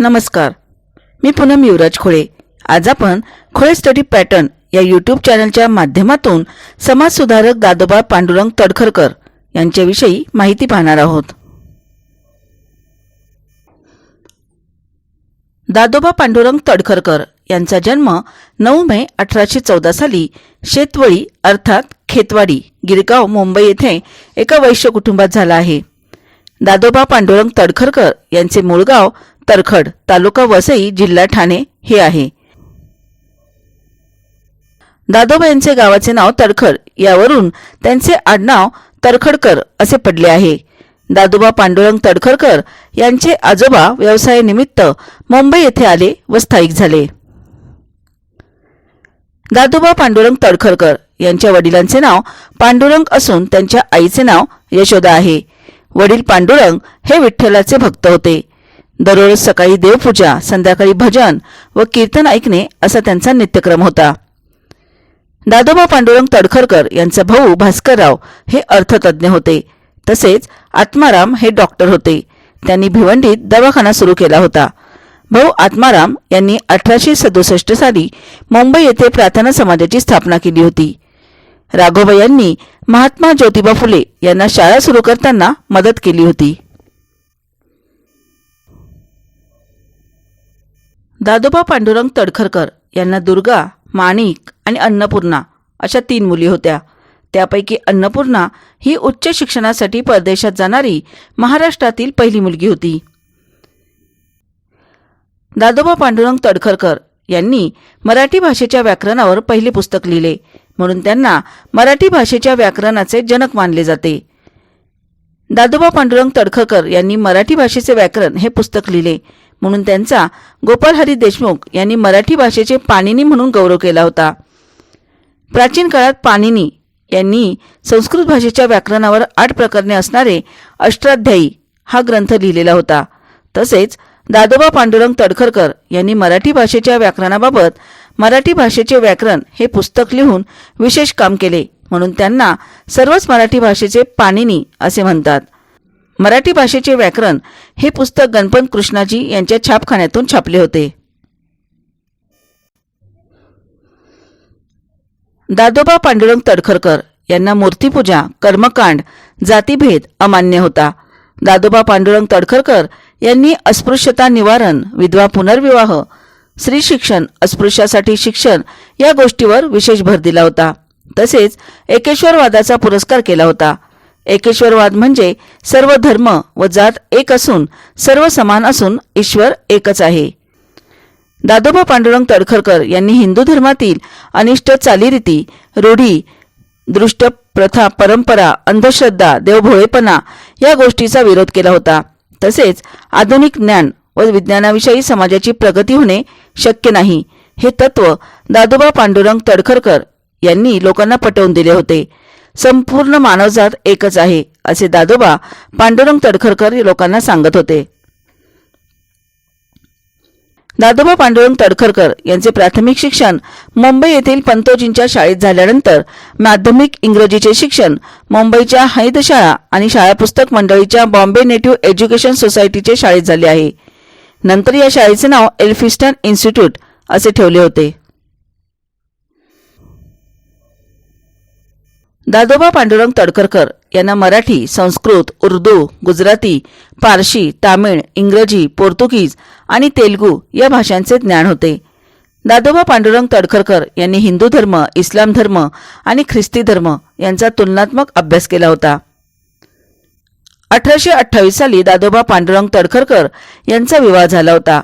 नमस्कार. मी पूनम युवराज खोळे. आज आपण खोळे स्टडी पॅटर्न या यूट्यूब चॅनलच्या माध्यमातून समाजसुधारक दादोबा पांडुरंग तडखरकर यांच्याविषयी माहिती पाहणार आहोत. दादोबा पांडुरंग तडखरकर यांचा जन्म नऊ मे अठराशे चौदा साली शेतवळी अर्थात खेतवाडी गिरगाव मुंबई येथे एका वैश्य कुटुंबात झाला आहे. दादोबा पांडुरंग तडखरकर यांचे मूळ गाव तरखड तालुका वसई जिल्हा ठाणे हे आहे. दादोबा यांचे गावाचे नाव तडखड. यावरून त्यांचे आडनाव तरखडकर असे पडले आहे. दादोबा पांडुरंग तडखरकर यांचे आजोबा व्यवसायानिमित्त मुंबई येथे आले व स्थायिक झाले. दादोबा पांडुरंग तडखरकर यांच्या वडिलांचे नाव पांडुरंग असून त्यांच्या आईचे नाव यशोदा आहे. वडील पांडुरंग हे विठ्ठलाचे भक्त होते. दररोज सकाळी देवपूजा संध्याकाळी भजन व कीर्तन ऐकणे असा त्यांचा नित्यक्रम होता. दादोबा पांडुरंग तडखरकर यांचा भाऊ भास्करराव हे अर्थतज्ञ होते. तसेच आत्माराम हे डॉक्टर होते. त्यांनी भिवंडीत दवाखाना सुरू केला होता. भाऊ आत्माराम यांनी अठराशे सदुसष्ट साली मुंबई येथे प्रार्थना समाजाची स्थापना केली होती. राघोबा यांनी महात्मा ज्योतिबा फुले यांना शाळा सुरू करताना मदत केली होती. दादोबा पांडुरंग तडखरकर यांना दुर्गा माणिक आणि अन्नपूर्णा अशा तीन मुली होत्या. त्यापैकी अन्नपूर्णा ही उच्च शिक्षणासाठी परदेशात जाणारी महाराष्ट्रातील पहिली मुलगी होती. दादोबा पांडुरंग तडखरकर यांनी मराठी भाषेच्या व्याकरणावर पहिले पुस्तक लिहिले. म्हणून त्यांना मराठी भाषेच्या व्याकरणाचे जनक मानले जाते. दादोबा पांडुरंग तडखरकर यांनी मराठी भाषेचे व्याकरण हे पुस्तक लिहिले. म्हणून त्यांचा गोपाल हरी देशमुख यांनी मराठी भाषेचे पाणिनी म्हणून गौरव केला होता. प्राचीन काळात पाणिनी यांनी संस्कृत भाषेच्या व्याकरणावर आठ प्रकरणे असणारे अष्टाध्यायी हा ग्रंथ लिहिलेला होता. तसेच दादोबा पांडुरंग तडखरकर यांनी मराठी भाषेच्या व्याकरणाबाबत मराठी भाषेचे व्याकरण हे पुस्तक लिहून विशेष काम केले. म्हणून त्यांना सर्वच मराठी भाषेचे पाणिनी असे म्हणतात. मराठी भाषेचे व्याकरण हे पुस्तक गणपत कृष्णाजी यांच्या छापखान्यातून छापले होते. दादोबा पांडुरंग तडखरकर यांना मूर्तीपूजा कर्मकांड जातीभेद अमान्य होता. दादोबा पांडुरंग तडखरकर यांनी अस्पृश्यता निवारण विधवा पुनर्विवाह स्त्री शिक्षण अस्पृश्यासाठी शिक्षण या गोष्टीवर विशेष भर दिला होता. तसेच एकेश्वरवादाचा पुरस्कार केला होता. एकेश्वरवाद म्हणजे सर्व धर्म व जात एक असून सर्व समान असून ईश्वर एकच आहे. दादोबा पांडुरंग तडखरकर यांनी हिंदू धर्मातील अनिष्ट चालीरीती रूढी दृष्ट प्रथा परंपरा अंधश्रद्धा देवभोळेपणा या गोष्टीचा विरोध केला होता. तसेच आधुनिक ज्ञान व विज्ञानाविषयी समाजाची प्रगती होणे शक्य नाही. हे तत्व दादोबा पांडुरंग तडखरकर यांनी लोकांना पटवून दिले होते. संपूर्ण मानवजात एकच आहे असे दादोबा पांडुरंग तडखरकर लोकांना सांगत होते. दादोबा पांडुरंग तडखरकर यांचे प्राथमिक शिक्षण मुंबई येथील पंतोजींच्या शाळेत झाल्यानंतर माध्यमिक इंग्रजीचे शिक्षण मुंबईच्या हैद शाळा आणि शाळा पुस्तक मंडळीच्या बॉम्बे नेटिव्ह एज्युकेशन सोसायटीचे शाळेत झाले आहे. नंतर या शाळेचे नाव एल्फिस्टन इन्स्टिट्यूट असे ठेवले होते. दादोबा पांडुरंग तडकरकर यांना मराठी संस्कृत उर्दू गुजराती पारशी तामिळ इंग्रजी पोर्तुगीज आणि तेलगू या भाषांचे ज्ञान होते. दादोबा पांडुरंग तडखरकर यांनी हिंदू धर्म इस्लाम धर्म आणि ख्रिस्ती धर्म यांचा तुलनात्मक अभ्यास केला होता. अठराशे अठ्ठावीस साली दादोबा पांडुरंग तडखरकर यांचा विवाह झाला होता.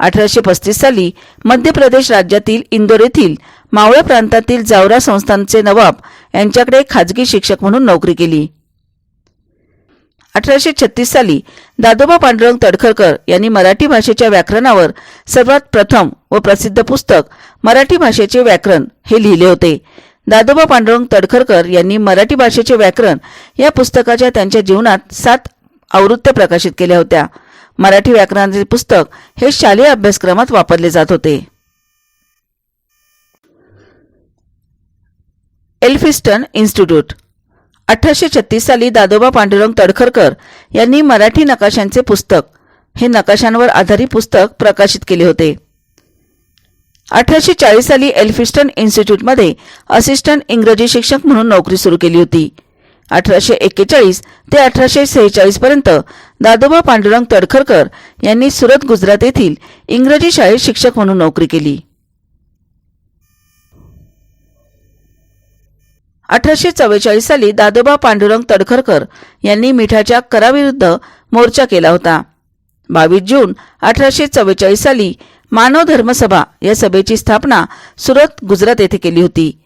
अठराशे पस्तीस साली मध्य प्रदेश राज्यातील इंदोर येथील मावळ प्रांतातील जावरा संस्थानचे नवाब यांच्याकडे खाजगी शिक्षक म्हणून नोकरी केली. अठराशे छत्तीस साली दादोबा पांडुरंग तडखरकर यांनी मराठी भाषेच्या व्याकरणावर सर्वात प्रथम व प्रसिद्ध पुस्तक मराठी भाषेचे व्याकरण हे लिहिले होते. दादोबा पांडुरंग तडखरकर यांनी मराठी भाषेचे व्याकरण या पुस्तकाच्या त्यांच्या जीवनात सात आवृत्त्या प्रकाशित केल्या होत्या. मराठी व्याकरणाचे पुस्तक हे शालेय अभ्यासक्रमात वापरले जात होते. Elphinstone Institute. अठराशे छत्तीस साली दादोबा पांडुरंग तडखरकर यांनी मराठी नकाशांचे पुस्तक हे नकाशांवर आधारित पुस्तक प्रकाशित केले होते. अठराशे चाळीस साली एल्फिस्टन इन्स्टिट्यूटमध्ये असिस्टंट इंग्रजी शिक्षक म्हणून नोकरी सुरू केली होती. अठराशे एक्केचाळीस ते अठराशे सेहेचाळीसपर्यंत दादोबा पांडुरंग तडखरकर यांनी सुरत गुजरात येथील इंग्रजी शाळेत शिक्षक म्हणून नोकरी केली. अठराशे चव्वेचाळीस साली दादोबा पांडुरंग तडखरकर यांनी मिठाच्या कराविरुद्ध मोर्चा केला होता. बावीस जून अठराशे चव्वेचाळीस साली मानव धर्मसभा या सभेची स्थापना सुरत गुजरात येथे केली होती.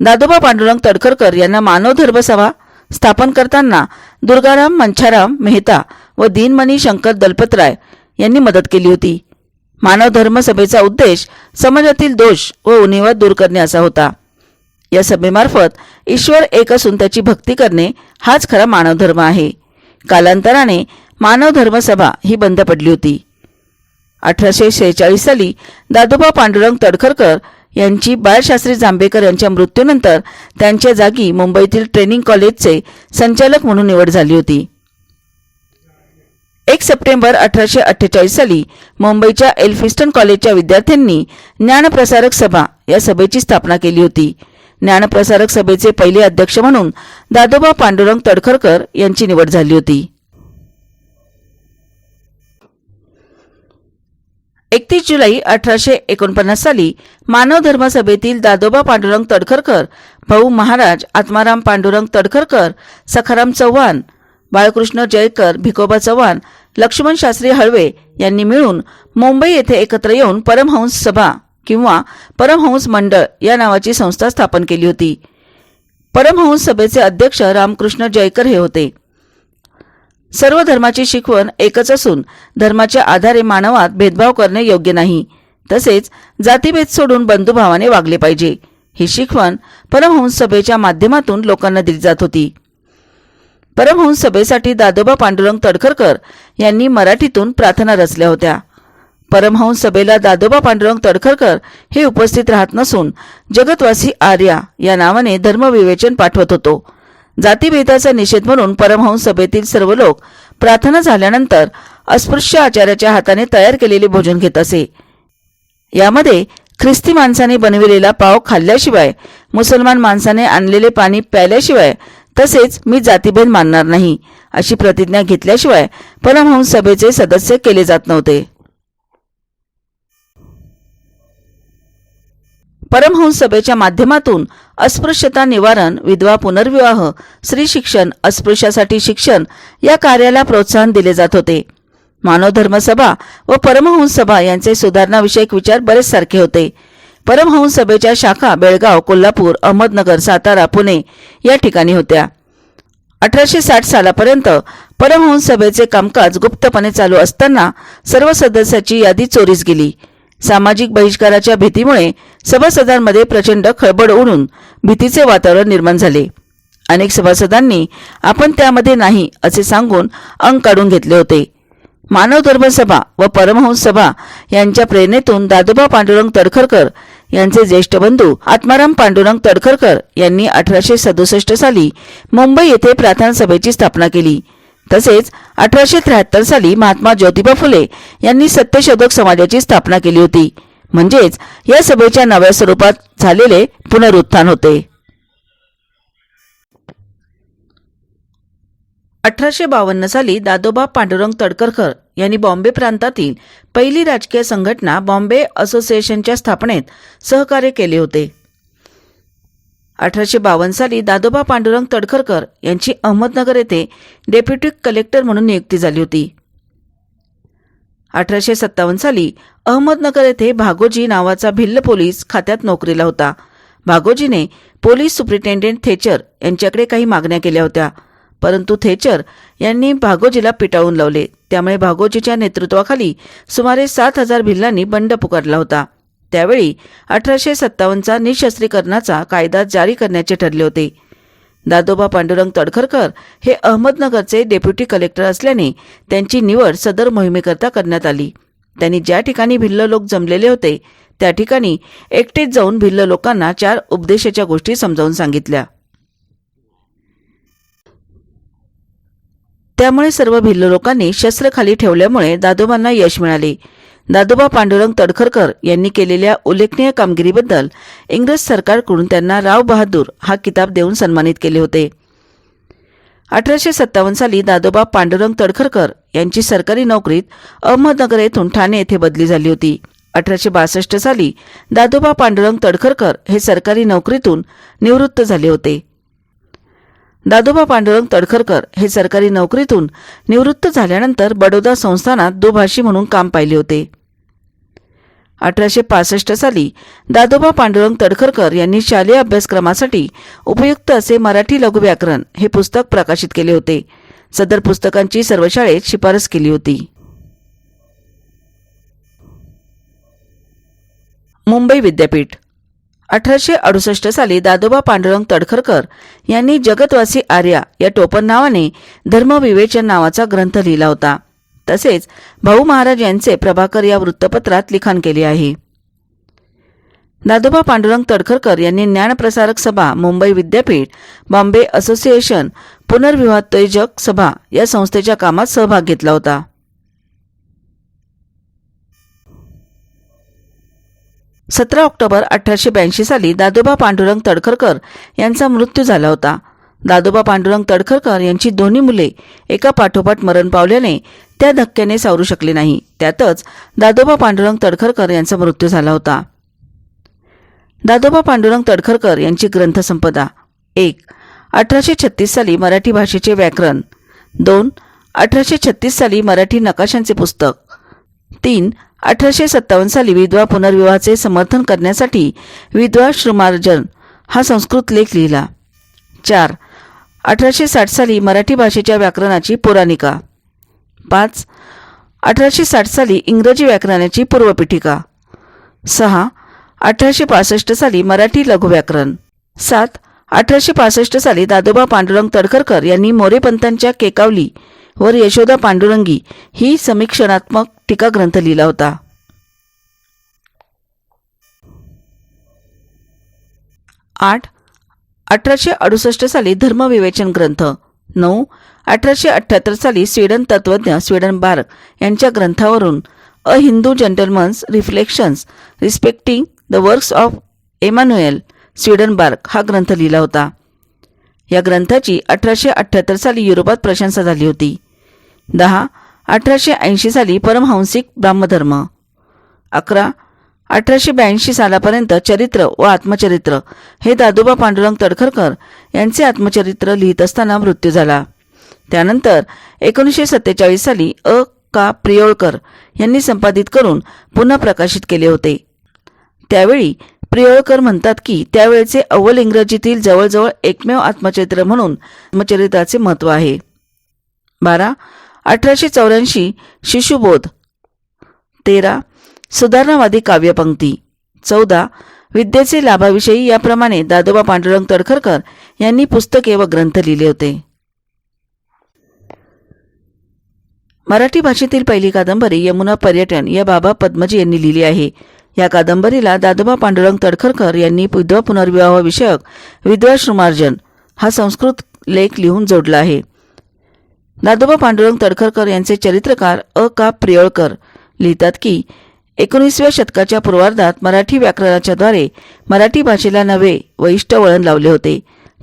दादोबा पांडुरंग तडकरकर यांना मानव धर्मसभा स्थापन करताना दुर्गाराम मंछाराम मेहता व दीनमणी शंकर दलपतराय यांनी मदत केली होती. मानव धर्म सभेचा उद्देश समाजातील दोष व उणीवा दूर करणे असा होता. या सभेमार्फत ईश्वर एक असून त्याची भक्ती करणे हाच खरा मानव धर्म आहे. कालांतराने मानव धर्मसभा ही बंद पडली होती. अठराशे शेहेचाळीस साली दादोबा पांडुरंग तडखरकर यांची बाळशास्त्री जांभेकर यांच्या मृत्यूनंतर त्यांच्या जागी मुंबईतील ट्रेनिंग कॉलेजचे संचालक म्हणून निवड झाली होती. एक सप्टेंबर अठराशे अठ्ठेचाळीस साली मुंबईच्या एल्फिस्टन कॉलेजच्या विद्यार्थ्यांनी ज्ञानप्रसारक सभा या सभेची स्थापना केली होती. ज्ञानप्रसारक सभेचे पहिले अध्यक्ष म्हणून दादोबा पांडुरंग तडखरकर यांची निवड झाली होती. एकतीस जुलै अठराशे एकोणपन्नास साली मानव धर्म सभेतील दादोबा पांडुरंग तडखरकर भाऊ महाराज आत्माराम पांडुरंग तडखरकर सखाराम चव्हाण बाळकृष्ण जयकर भिकोबा चव्हाण लक्ष्मण शास्त्री हळवे यांनी मिळून मुंबई येथे एकत्र येऊन परमहंस सभा किंवा परमहंस मंडळ या नावाची संस्था स्थापन केली होती. परमहंस सभेचे अध्यक्ष रामकृष्ण जयकर हे होते. सर्व धर्माची शिकवण एकच असून धर्माच्या आधारे मानवात भेदभाव करणे योग्य नाही. तसेच जातीभेद सोडून बंधुभावाने वागले पाहिजे. ही शिकवण परमहंस सभेच्या माध्यमातून लोकांना दिली जात होती. परमहंस सभेसाठी दादोबा पांडुरंग तडखरकर यांनी मराठीतून प्रार्थना रचल्या होत्या. परमहंस सभेला दादोबा पांडुरंग तडखरकर हे उपस्थित राहत नसून जगतवासी आर्या या नावाने धर्मविवेचन पाठवत होतो. जातीभेदाचा निषेध म्हणून परमहंस सभेतील सर्व लोक प्रार्थना झाल्यानंतर अस्पृश्य आचार्याच्या हाताने तयार केलेले भोजन घेत असे. यामध्ये ख्रिस्ती माणसाने बनविलेला पाव खाल्ल्याशिवाय मुसलमान माणसाने आणलेले पाणी प्यायल्याशिवाय तसेच मी जातीभेद मानणार नाही अशी प्रतिज्ञा घेतल्याशिवाय परमहंस सभेचे सदस्य केले जात नव्हते. परमहंस सभेच्या माध्यमातून अस्पृश्यता निवारण विधवा पुनर्विवाह स्त्री शिक्षण अस्पृश्यासाठी शिक्षण या कार्याला प्रोत्साहन दिले जात होते. मानव धर्मसभा व परमहंस सभा यांचे सुधारणाविषयक विचार बरेच सारखे होते. परमहंस सभेच्या शाखा बेळगाव कोल्हापूर अहमदनगर सातारा पुणे या ठिकाणी होत्या. अठराशे साठ सालापर्यंत परमहंस सभेचे कामकाज गुप्तपणे चालू असताना सर्व सदस्याची यादी चोरीस गेली. सामाजिक बहिष्काराच्या भीतीमुळे सभासदांमध्ये प्रचंड खळबळ उडून भीतीचे वातावरण निर्माण झाले. अनेक सभासदांनी आपण त्यामध्ये नाही असे सांगून अंग काढून घेतले होते. मानव धर्म सभा व परमहंस सभा यांच्या प्रेरणेतून दादोबा पांडुरंग तडखरकर यांचे ज्येष्ठ बंधू आत्माराम पांडुरंग तडखरकर यांनी अठराशे सदुसष्ट साली मुंबई येथे प्रार्थना सभेची स्थापना केली. तसेच अठराशे त्र्याहत्तर साली महात्मा ज्योतिबा फुले यांनी सत्यशोधक समाजाची स्थापना केली होती. म्हणजेच या सभेच्या नव्या स्वरूपात झालेले पुनरुत्थान होते. अठराशे बावन्न साली दादोबा पांडुरंग तडकरकर यांनी बॉम्बे प्रांतातील पहिली राजकीय संघटना बॉम्बे असोसिएशनच्या स्थापनेत सहकार्य केले होते. अठराशे बावन्न साली दादोबा पांडुरंग तडखरकर यांची अहमदनगर येथे डेप्युटी कलेक्टर म्हणून नियुक्ती झाली होती. अठराशे सत्तावन्न साली अहमदनगर येथे भागोजी नावाचा भिल्ल पोलीस खात्यात नोकरीला होता. भागोजीने पोलीस सुप्रिटेंडेंट थेचर यांच्याकडे काही मागण्या केल्या होत्या. परंतु थेचर यांनी भागोजीला पिटाळून लावले. त्यामुळे भागोजीच्या नेतृत्वाखाली सुमारे सात हजार भिल्लांनी बंड पुकारला होता. त्यावेळी अठराशे सत्तावन्नचा निशस्त्रीकरणाचा कायदा जारी करण्याचे ठरले होते. दादोबा पांडुरंग तडखरकर हे अहमदनगरचे डेप्युटी कलेक्टर असल्याने त्यांची निवड सदर मोहिमेकरता करण्यात आली. त्यांनी ज्या ठिकाणी भिल्ल लोक जमलेले होते त्या ठिकाणी एकटेच जाऊन भिल्ल लोकांना चार उपदेशाच्या गोष्टी समजावून सांगितल्या. त्यामुळे सर्व भिल्ल लोकांनी शस्त्र खाली ठेवल्यामुळे दादोबांना यश मिळाले. दादोबा पांडुरंग तडखरकर यांनी केलेल्या उल्लेखनीय कामगिरीबद्दल इंग्रज सरकारकडून त्यांना राव बहादूर हा किताब देऊन सन्मानित केले होते. अठराशे सत्तावन्न साली दादोबा पांडुरंग तडखरकर यांची सरकारी नोकरीत अहमदनगर येथून ठाणे येथे बदली झाली होती. अठराशे बासष्ट साली दादोबा पांडुरंग तडखरकर हे सरकारी नोकरीतून निवृत्त झाले होते. दादोबा पांडुरंग तडखरकर हे सरकारी नोकरीतून निवृत्त झाल्यानंतर बडोदा संस्थानात दुभाषी म्हणून काम पाहिले होते. अठराशे पासष्ट साली दादोबा पांडुरंग तडखरकर यांनी शालेय अभ्यासक्रमासाठी उपयुक्त असे मराठी लघुव्याकरण हे पुस्तक प्रकाशित केले होते. सदर पुस्तकांची सर्व शाळेत शिफारस केली होती. मुंबई विद्यापीठ. अठराशे अडुसष्ट साली दादोबा पांडुरंग तडखरकर यांनी जगतवासी आर्या या टोपण नावाने धर्मविवेचन नावाचा ग्रंथ लिहिला होता. तसेच भाऊ महाराज यांचे प्रभाकर या वृत्तपत्रात लिखाण केले आहे. दादोबा पांडुरंग तडखरकर यांनी ज्ञानप्रसारक सभा मुंबई विद्यापीठ बॉम्बे असोसिएशन पुनर्विवाहोत्तेजक सभा या संस्थेच्या कामात सहभाग घेतला होता. सतरा ऑक्टोबर अठराशे ब्याऐंशी साली दादोबा पांडुरंग तडखरकर यांचा मृत्यू झाला होता. दादोबा पांडुरंग तडखरकर यांची दोन्ही मुले एका पाठोपाठ मरण पावल्याने त्या धक्क्याने सावरू शकले नाही. त्यातच दादोबा पांडुरंग तडखरकर यांचा मृत्यू झाला होता. दादोबा पांडुरंग तडखरकर यांची ग्रंथसंपदा. एक अठराशे छत्तीस साली मराठी भाषेचे व्याकरण. दोन अठराशे छत्तीस साली मराठी नकाशांचे पुस्तक. तीन अठराशे सत्तावन्न साली विधवा पुनर्विवाहाचे समर्थन करण्यासाठी विधवा श्रमार्जन हा संस्कृत लेख लिहिला. चार अठराशे साठ साली मराठी भाषेच्या व्याकरणाची पुराणिका. पाच अठराशे साठ साली इंग्रजी व्याकरणाची पूर्वपीठिका. सहा अठराशे पासष्ट साली मराठी लघुव्याकरण. सात अठराशे पासष्ट साली दादोबा पांडुरंग तडकरकर यांनी मोरेपंतांच्या केकावली वर यशोदा पांडुरंगी ही समीक्षणात्मक टीका ग्रंथ लिहिला होता. आठ अठराशे अडुसष्ट साली धर्मविवेचन ग्रंथ. नऊ अठराशे अठ्ठ्याहत्तर साली स्वीडन तत्वज्ञ स्वीडन बार्क यांच्या ग्रंथावरून a Hindu gentleman's reflections respecting the works of Emanuel Swedenborg हा ग्रंथ लिहिला होता. या ग्रंथाची अठराशे अठ्ठ्याहत्तर साली युरोपात प्रशंसा झाली होती. दहा अठराशे ऐंशी साली परमहंसिक ब्राह्मधर्म. अकरा अठराशे ब्याऐंशी सालापर्यंत चरित्र व आत्मचरित्र हे दादोबा पांडुरंग तडखरकर यांचे आत्मचरित्र लिहित असताना मृत्यू झाला. त्यानंतर एकोणीसशे सत्तेचाळीस साली अ. का. प्रियोळकर यांनी संपादित करून पुन्हा प्रकाशित केले होते. त्यावेळी प्रियोळकर म्हणतात की त्यावेळेचे अव्वल इंग्रजीतील जवळजवळ एकमेव आत्मचरित्र म्हणून आत्मचरित्राचे महत्त्व आहे. बारा अठराशे चौऱ्याऐंशी शिशुबोध. तेरा सुधारणावादी काव्यपंक्ती. चौदा विद्येचे लाभाविषयी याप्रमाणे दादोबा पांडुरंग तडखरकर यांनी पुस्तके व ग्रंथ लिहिले होते. मराठी भाषेतील पहिली कादंबरी यमुना पर्यटन या बाबा पद्मजी यांनी लिहिली आहे. या कादंबरीला दादोबा पांडुरंग तडखरकर यांनी विधवा पुनर्विवाह विषयक श्रुमार्जन हा संस्कृत लेख लिहून जोडला आहे. दादोबा पांडुरंग तडखरकर यांचे चरित्रकार अ. का. प्रियळकर लिहितात की एकोणीसव्या शतकाच्या पूर्वार्धात मराठी व्याकरणाच्या द्वारे मराठी भाषेला नवे व इष्ट वळण लावले होते.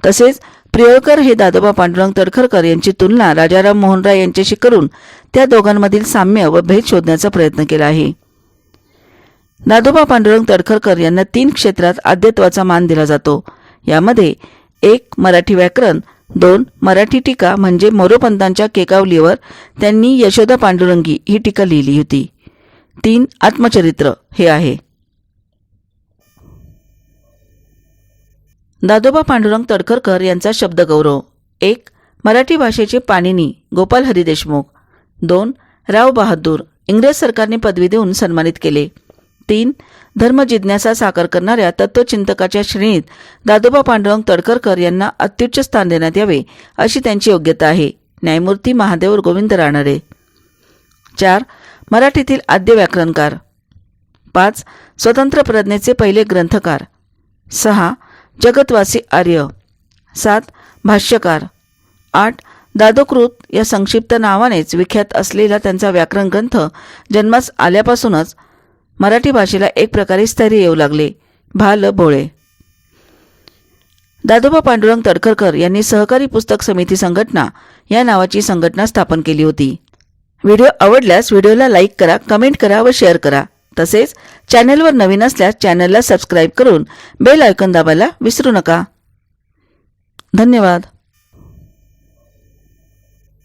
तसेच प्रियळकर हे दादोबा पांडुरंग तडखरकर यांची तुलना राजाराम मोहन राय यांच्याशी करून त्या दोघांमधील साम्य व भेद शोधण्याचा प्रयत्न केला आहे. दादोबा पांडुरंग तडखरकर यांना तीन क्षेत्रात आद्यत्वाचा मान दिला जातो. यामध्ये एक मराठी व्याकरण दोन मराठी टीका म्हणजे मोरोपंतांच्या केकावलीवर त्यांनी यशोदा पांडुरंगी ही टीका लिहिली होती. तीन आत्मचरित्र हे आहे. दादोबा पांडुरंग तडखरकर यांचा शब्दगौरव. एक मराठी भाषेचे पाणिनी गोपाल हरी देशमुख दोन राव बहादूर इंग्रज सरकारने पदवी देऊन सन्मानित केले. तीन धर्मजिज्ञासा साकार करणाऱ्या तत्वचिंतकाच्या श्रेणीत दादोबा पांडुरंग तडकरकर यांना अत्युच्च स्थान देण्यात यावे अशी त्यांची योग्यता आहे. न्यायमूर्ती महादेव गोविंद रानडे. चार मराठीतील आद्य व्याकरणकार. पाच स्वतंत्र प्रज्ञेचे पहिले ग्रंथकार. सहा जगतवासी आर्य. सात भाष्यकार. आठ दादोकृत या संक्षिप्त नावानेच विख्यात असलेला त्यांचा व्याकरण ग्रंथ जन्मास आल्यापासूनच मराठी भाषेला एक प्रकारे स्थैर्य येऊ लागले. भाल भोळे. दादोबा पांडुरंग तडकरकर यांनी सहकारी पुस्तक समिती संघटना या नावाची संघटना स्थापन केली होती. व्हिडिओ आवडल्यास व्हिडिओला लाईक करा कमेंट करा व शेअर करा. तसेच चॅनेलवर नवीन असल्यास चॅनलला सबस्क्राईब करून बेल आयकॉन दाबायला विसरू नका. धन्यवाद.